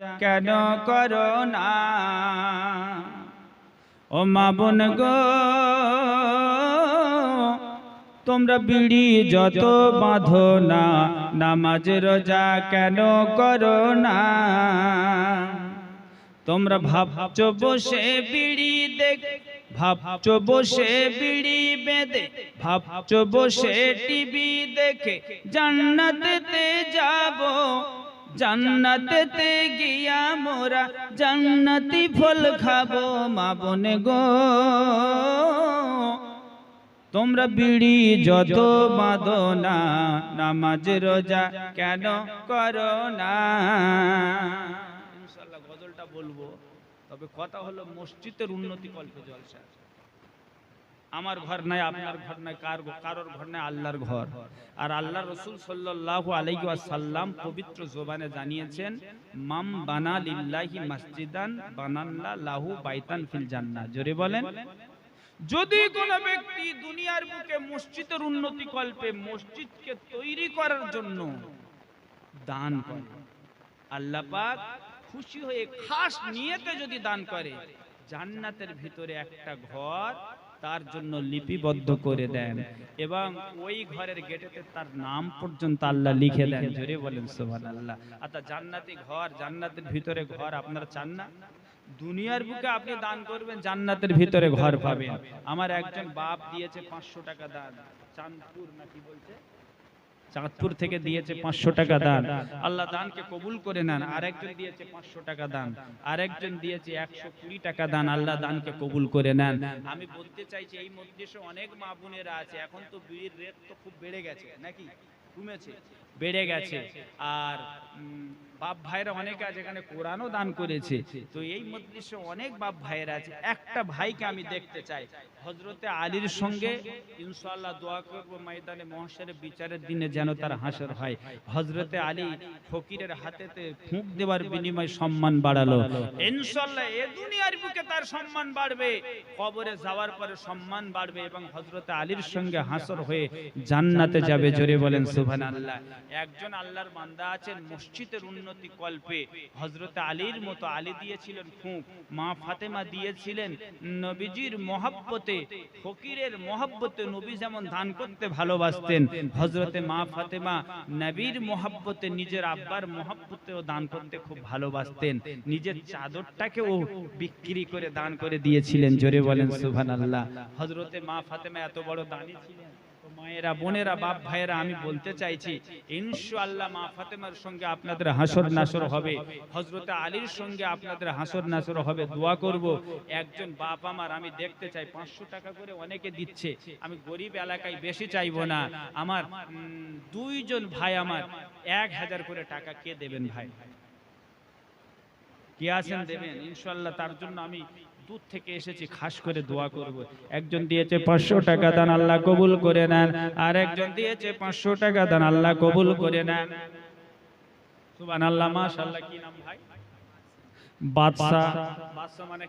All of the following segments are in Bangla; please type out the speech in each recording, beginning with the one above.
কেন করো না? ও মা বোন গো, তোমরা বিড়ি যত বাঁধো না, নামাজ রোজা কেন করো না? তোমরা ভাবছ বসে বিড়ি দেখ, ভাবছ বসে বিড়ি বেঁধে, ভাবছ বসে টিভি দেখে জান্নাতেতে যাব। জান্নাতেতে গিয়া মোরা জান্নাতি ফল খাব, মা বনে গো। তোমরা বিড়ি যত বাঁধো না নামাজ রোজা কেন করো না? ইনশাআল্লাহ গজলটা বলব। তবে কথা হলো মসজিদের উন্নতি কল্পে জলসা আমার ঘর নাই, আপনার ঘর নাই, কার কারোর ঘর নাই, আল্লাহর ঘর। আর আল্লাহ রসুল সাল্লাল্লাহু আলাইহি ওয়াসাল্লাম পবিত্র জোবানে জানিয়েছেন, মাম বানা লিল্লাহি মসজিদান বানাল্লা লাহু বাইতান ফিল জান্নাহ। জোরে বলেন। যদি কোন ব্যক্তি দুনিয়ার বুকে মসজিদের উন্নতি কল্পে মসজিদকে তৈরি করার জন্য দান করে, আল্লাহ পাক খুশি হয়ে খাস নিয়েতে যদি দান করে, জান্নাতের ভিতরে একটা ঘর তার জন্য লিপিবদ্ধ করে দেন এবং ওই ঘরের গেটেতে তার নাম পর্যন্ত আল্লাহ লিখে দেন। জোরে বলেন সোহান আল্লাহ আচ্ছা জান্নাতি ঘর, জান্নাতের ভিতরে ঘর আপনারা চান না? দুনিয়ার বুকে আপনি দান করবেন, জান্নাতের ভিতরে ঘর পাবেন। আমার একজন বাপ দিয়েছে পাঁচশো টাকা দান। চাঁদপুর না কি বলছে? চাঁদপুর থেকে দিয়েছে পাঁচশো টাকা দান। আল্লাহ দানকে কবুল করে নেন। আরেকজন দিয়েছে পাঁচশো টাকা দান। আরেকজন দিয়েছে একশো কুড়ি টাকা দান। আল্লাহ দানকে কবুল করে নেন। আমি বলতে চাইছি, এই মধ্যে অনেক মা বোনেরা আছে। এখন তো বিয়ের রেট তো খুব বেড়ে গেছে, নাকি? বেড়ে গেছে। আর বাপ ভাইরা অনেকে আছে এখানে কোরআনও দান করেছে। তো এই মধ্যে অনেক বাপ ভাইয়েরা আছে। একটা ভাইকে আমি দেখতে চাই। হজরতে আলীর সঙ্গে ইনশাআল্লাহ দোয়া করব ময়দানে মহাশয়ের বিচারের দিনে যেন তার হাসর হয়। হজরতে আলী ফকিরের হাতেতে ফুঁক দেওয়ার বিনিময় সম্মান বাড়ালো। ইনশাআল্লাহ এ দুনিয়ার বুকে তার সম্মান বাড়বে। কবরে যাওয়ার পরে সম্মান বাড়বে এবং হজরতে আলীর সঙ্গে হাসর হয়ে জান্নাতে যাবে। জোরে বলেন একজন আল্লাহর বান্দা আছেন মসজিদের উন্নতি কল্পে। হজরতে আলীর মতো আলী দিয়েছিলেন ফুঁক মা ফাতেমা দিয়েছিলেন নবীজির মহাব্বতে, ফকিরের মহাব্বতে নবী যেমন দান করতে ভালোবাসতেন হজরতে মা ফাতেমা নবীর মহাব্বতে নিজের আব্বার মহাব্বতেও দান করতে খুব ভালোবাসতেন। নিজের চাদরটাকেও বিক্রি করে দান করে দিয়েছিলেন। জোরে বলেন সুবহানাল্লাহ। হজরতে মা ফাতেমা এত বড় দানি ছিলেন। মায়েরা, বোনেরা বাপ ভাইয়েরা আমি বলতে চাইছি, ইনশাআল্লাহ মা ফাতেমার সঙ্গে আপনাদের হাসর নাসর হবে। হজরতে আলীর সঙ্গে আপনাদের হাসর নাসর হবে। দোয়া করব, একজন বাপ আমার, আমি দেখতে চাই, পাঁচশো টাকা করে অনেকে দিচ্ছে। আমি গরিব এলাকায় বেশি চাইব না। আমার দুইজন ভাই আমার, এক হাজার করে টাকা কে দেবেন ভাই? কে আছেন দেবেন? ইনশাল্লাহ তার জন্য আমি দূর থেকে এসেছি, খাস করে দোয়া করব। একজন দিয়েছে পাঁচশো টাকা, দান আল্লাহ কবুল করে নেন। আর একজন দিয়েছে পাঁচশো টাকা, দান আল্লাহ কবুল করে নেন। সুবান আল্লাহ কি নাম ভাই? মানে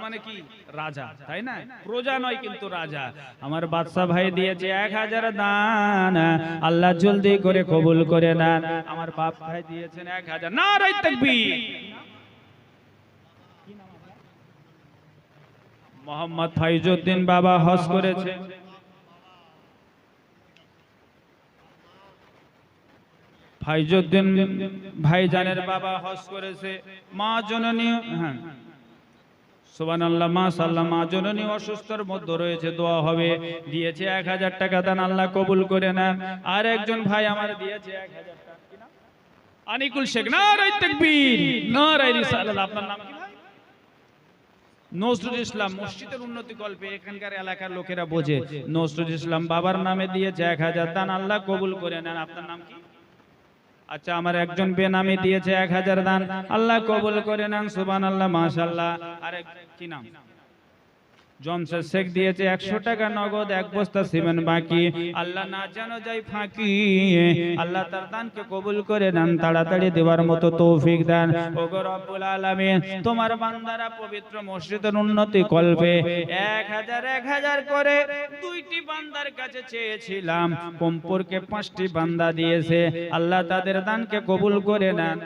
মানে রাজা, তাই না? প্রজা নয় কিন্তু রাজা। আমার বাদশাহ ভাই দিয়েছে এক হাজার দান। আল্লাহ জলদি করে কবুল করে নেন। আমার বাপ ভাই দিয়েছেন এক হাজার। না রাই মোহাম্মদ ফাইজুদ্দিন বাবা হজ করেছে। ফাইজুদ্দিন ভাইজানের বাবা হজ করেছে। মা জননী হ্যাঁ। সুবহানাল্লাহ, মাশাআল্লাহ, মা জননী অসুস্থর মধ্যে রয়েছে, দোয়া হবে। দিয়েছে এক হাজার টাকা দান, আল্লাহ কবুল করে নেন। আর একজন ভাই আমার দিয়েছে এক হাজার টাকা। আনিকুল শেখ নারাই তাকবীর নারাই রিসালাত। আপনার নাম কি? নজরুল ইসলাম মসজিদের উন্নতি গল্পে এখানকার এলাকার লোকেরা বোঝে। নজরুল ইসলাম বাবার নামে দিয়েছে এক হাজার দান আল্লাহ কবুল করে নেন। আপনার নাম কি? আচ্ছা আমার একজন বেনামি দিয়েছে এক হাজার দান আল্লাহ কবুল করে নেন সুবান আল্লাহ মাশাল্লাহ আরেক কি নাম? জমশেদ শেখ দিয়েছে একশো টাকা নগদ এক বস্তা সিমেন্ট বাকি। আল্লাহ না যেন যাই ফাঁকি। আল্লাহ তার দানকে কবুল করে নেন তাড়াতাড়ি দেওয়ার মতো তৌফিক দেন। ওগো রব্বুল আলামিন তোমার বান্দারা পবিত্র মসজিদের উন্নতি কল্পে এক হাজার এক হাজার করে দুইটি বান্দার কাছে চেয়েছিলাম। কম্পরকে পাঁচটি বান্দা দিয়েছে। আল্লাহ তাদের দানকে কবুল করে নেন।